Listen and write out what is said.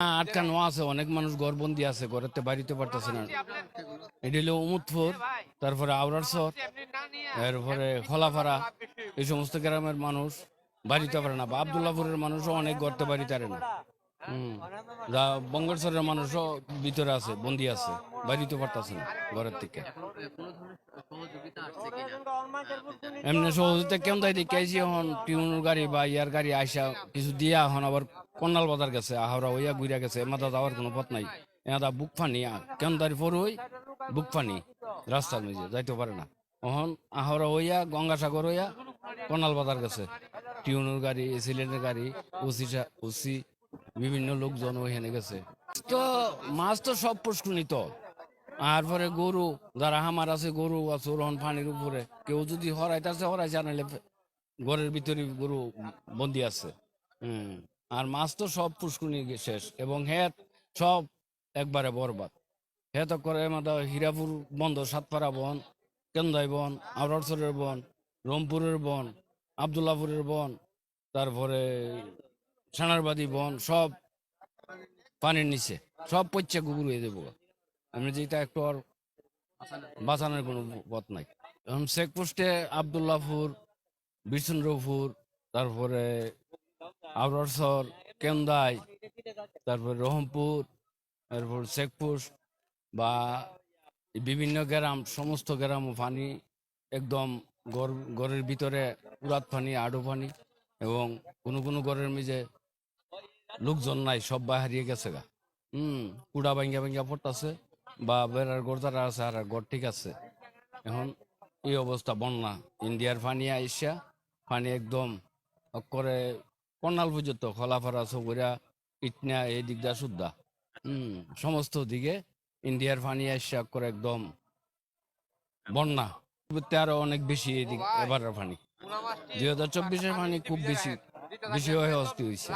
আটকানো আছে, অনেক মানুষ আছে, ঘরেতে বাড়িতে পারতেছে না। হলো উমুদপুর, তারপরে আওরারসর এরপরে এই সমস্ত গ্রামের মানুষ বাড়িতে পারে না, বা আবদুল্লাপুরের মানুষও অনেক গড়তে বাড়িতে পারে না। বঙ্গেশ্বরের মানুষও ভিতরে আছে, বন্দি আছে, বাড়িতে পারতেছে না ঘরের থেকে সহযোগিতা এমনি সহজতে কেমন তাই দেখে এখন টিউনের গাড়ি বা ইয়ার গাড়ি আইসা কিছু দিয়া এখন আবার কন্নাল বাজার গেছে আহরা হইয়া ঘুরিয়া গেছে মাথা যাওয়ার কোনো পথ নাই। এনাদা বুক ফানি কেমন তারি পর হই বুক ফানি রাস্তার নিজে যাইতে পারে না। এখন আহরা হইয়া, গঙ্গাসাগর হইয়া কন্নাল বাজার গেছে। টিউনের গাড়ি এসিলেন্টের গাড়ি, ওসি ওসি, বিভিন্ন লোকজন ওইখানে গেছে। তো, মাছ তো সব পুষ্কৃত আর পরে গরু, যারা হামার আছে, গরু আছে ওরহন পানির উপরে। কেউ যদি হরাইতেছে হরাই জানালে ঘরের ভিতরে গরু বন্দি আছে। হম। আর মাছ তো সব পুষ্কুনি শেষ এবং হেত সব একবারে বরবাদ। হেত করে মাথা হীরাপুর বন্ধ, সাতপাড়া বন, কেন্দাই বন আওরারসরের বন, রংপুরের বন, আবদুল্লাপুরের বন, তারপরে সানারবাদী বন, সব পানির নিচে, সব পচ্ছে গুগুর হয়ে দেবো আমি যেটা একটু আর বাঁচানোর কোনো পথ নাই। এখন চেকপোস্টে আবদুল্লাপুর, বিষ্ণুপুর, তারপরে আবরসর কেন্দাই, তারপর রহমপুর, তারপর চেকপোস্ট বা বিভিন্ন গ্রাম, সমস্ত গ্রাম পানি একদম ঘর ঘরের ভিতরে পুরাত পানি, আডো পানি এবং কোনো কোনো ঘরের মেঝে লোকজন নাই, সব বা হারিয়ে গেছে গা। হম, কুড়া ভাঙ্গা ভাঙ্গা পড়তাছে বা বেড়ার ঘর যারা আছে, আর ঘর ঠিক আছে। এখন এই অবস্থা বন্যা। ইন্ডিয়ার পানি আইসা, পানি একদম করে কর্নাল পর্যন্ত খলাফারা সবরা ইটনা এই দিক দা সুদ্ধা হম সমস্ত দিকে ইন্ডিয়ার পানি আসা করে একদম বন্যা। আরও অনেক বেশি এদিক এবারের পানি। দুই হাজার চব্বিশের পানি খুব বেশি বেশি হয়ে অস্থি হয়েছে